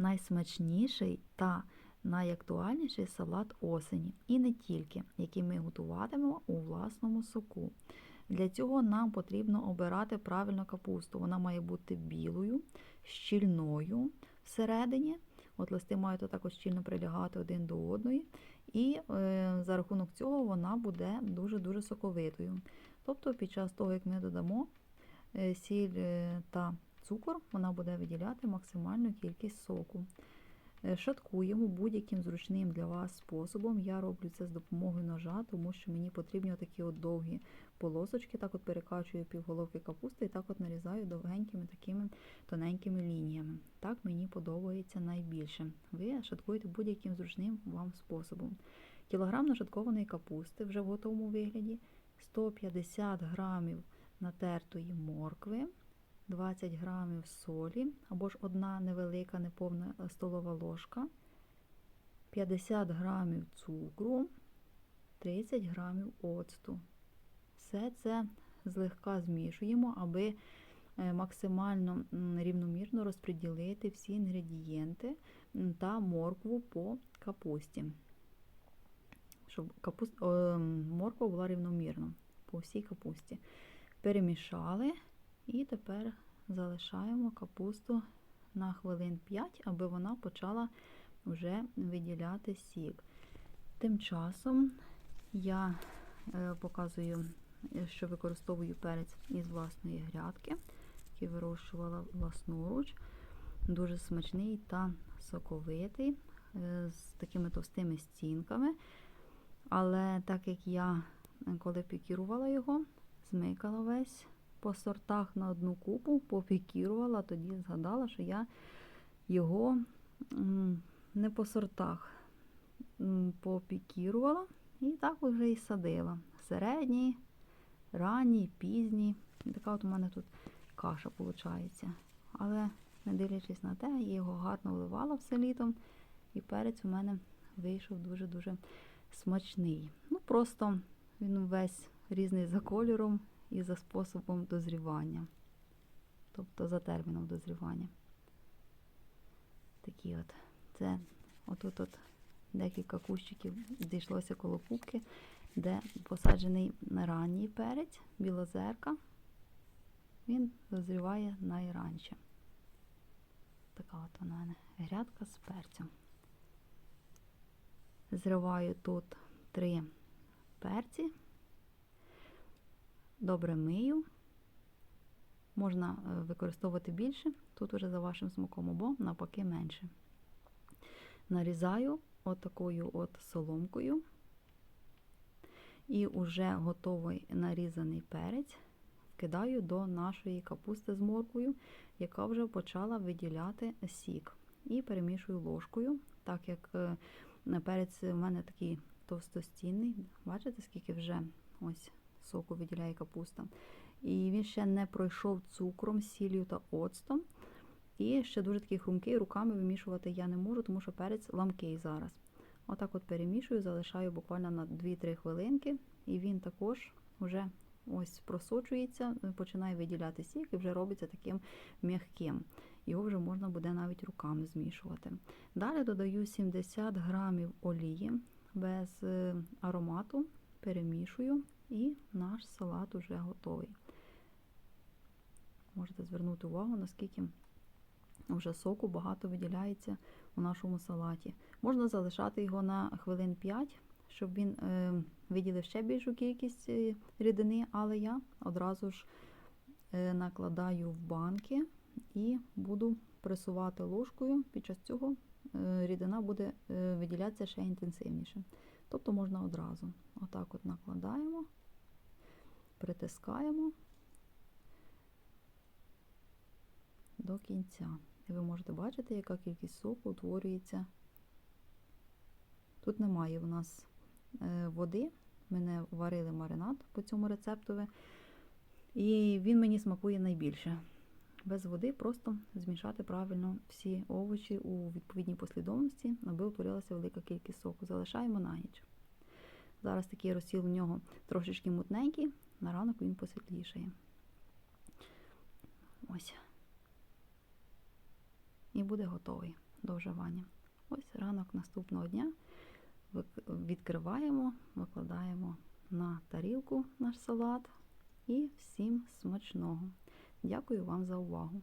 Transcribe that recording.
найсмачніший та найактуальніший салат осені. І не тільки, який ми готуватимемо у власному соку. Для цього нам потрібно обирати правильно капусту. Вона має бути білою, щільною всередині. От листи мають також щільно прилягати один до одної. І е, за рахунок цього вона буде дуже-дуже соковитою. Тобто, під час того, як ми додамо е, сіль е, та цукор, вона буде виділяти максимальну кількість соку. Е, Шаткуємо будь-яким зручним для вас способом. Я роблю це з допомогою ножа, тому що мені потрібні такі от довгі полосочки. Так от перекачую півголовки капусти і так от нарізаю довгенькими такими тоненькими лініями. Так мені подобається найбільше. Ви шаткуєте будь-яким зручним вам способом. Кілограм нашаткованої капусти вже в готовому вигляді, 150 грамів натертої моркви. 20 грамів солі, або ж одна невелика неповна столова ложка, 50 грамів цукру, 30 грамів оцту. Все це злегка змішуємо, аби е, максимально рівномірно розподілити всі інгредієнти та моркву по капусті. Щоб капуст... О, морква була рівномірно по всій капусті. Перемішали. І тепер залишаємо капусту на хвилин 5, аби вона почала вже виділяти сік. Тим часом я е, показую, що використовую перець із власної грядки, який вирощувала власноруч. Дуже смачний та соковитий, е, з такими товстими стінками. Але так як я, коли пікірувала його, змикала весь по сортах на одну купу, попікірувала, тоді згадала, що я його не по сортах попікірувала і так вже і садила. Середній, ранній, пізній. Така от у мене тут каша виходить. Але, не дивлячись на те, я його гарно вливала все літом, і перець у мене вийшов дуже-дуже смачний. Ну, просто він весь різний за кольором і за способом дозрівання, тобто за терміном дозрівання. Такі от. Це отут от декілька кущиків зійшлося коло кубки, де посаджений ранній перець, білозерка. Він дозріває найранче. Така от у мене грядка з перцем. Зриваю тут три перці добре мию. Можна е, використовувати більше, тут уже за вашим смаком, або навпаки менше. Нарізаю отакою от соломкою. І вже готовий нарізаний перець вкидаю до нашої капусти з морквою, яка вже почала виділяти сік. І перемішую ложкою, так як е, перець у мене такий товстостінний. Бачите, скільки вже ось соку виділяє капуста. І він ще не пройшов цукром, сіллю та оцтом. І ще дуже такий хрумкий, руками вимішувати я не можу, тому що перець ламкий зараз. Отак от перемішую, залишаю буквально на 2-3 хвилинки, і він також вже ось просочується, починає виділяти сік і вже робиться таким м'яким. Його вже можна буде навіть руками змішувати. Далі додаю 70 грамів олії без е, аромату, перемішую і наш салат уже готовий. Можете звернути увагу, наскільки вже соку багато виділяється у нашому салаті. Можна залишати його на хвилин 5, щоб він е, виділив ще більшу кількість е, рідини, але я одразу ж е, накладаю в банки і буду пресувати ложкою. Під час цього рідина буде виділятися ще інтенсивніше. Тобто можна одразу. Отак от накладаємо притискаємо до кінця. І ви можете бачити, яка кількість соку утворюється. Тут немає у нас е, води, ми не варили маринад по цьому рецептові. І він мені смакує найбільше. Без води просто змішати правильно всі овочі у відповідній послідовності, аби утворилася велика кількість соку. Залишаємо на ніч. Зараз такий розсіл у нього трошечки мутненький, на ранок він посвітлішає. Ось. І буде готовий. до вживання. Ось ранок наступного дня відкриваємо, викладаємо на тарілку наш салат і всім смачного. Дякую вам за увагу!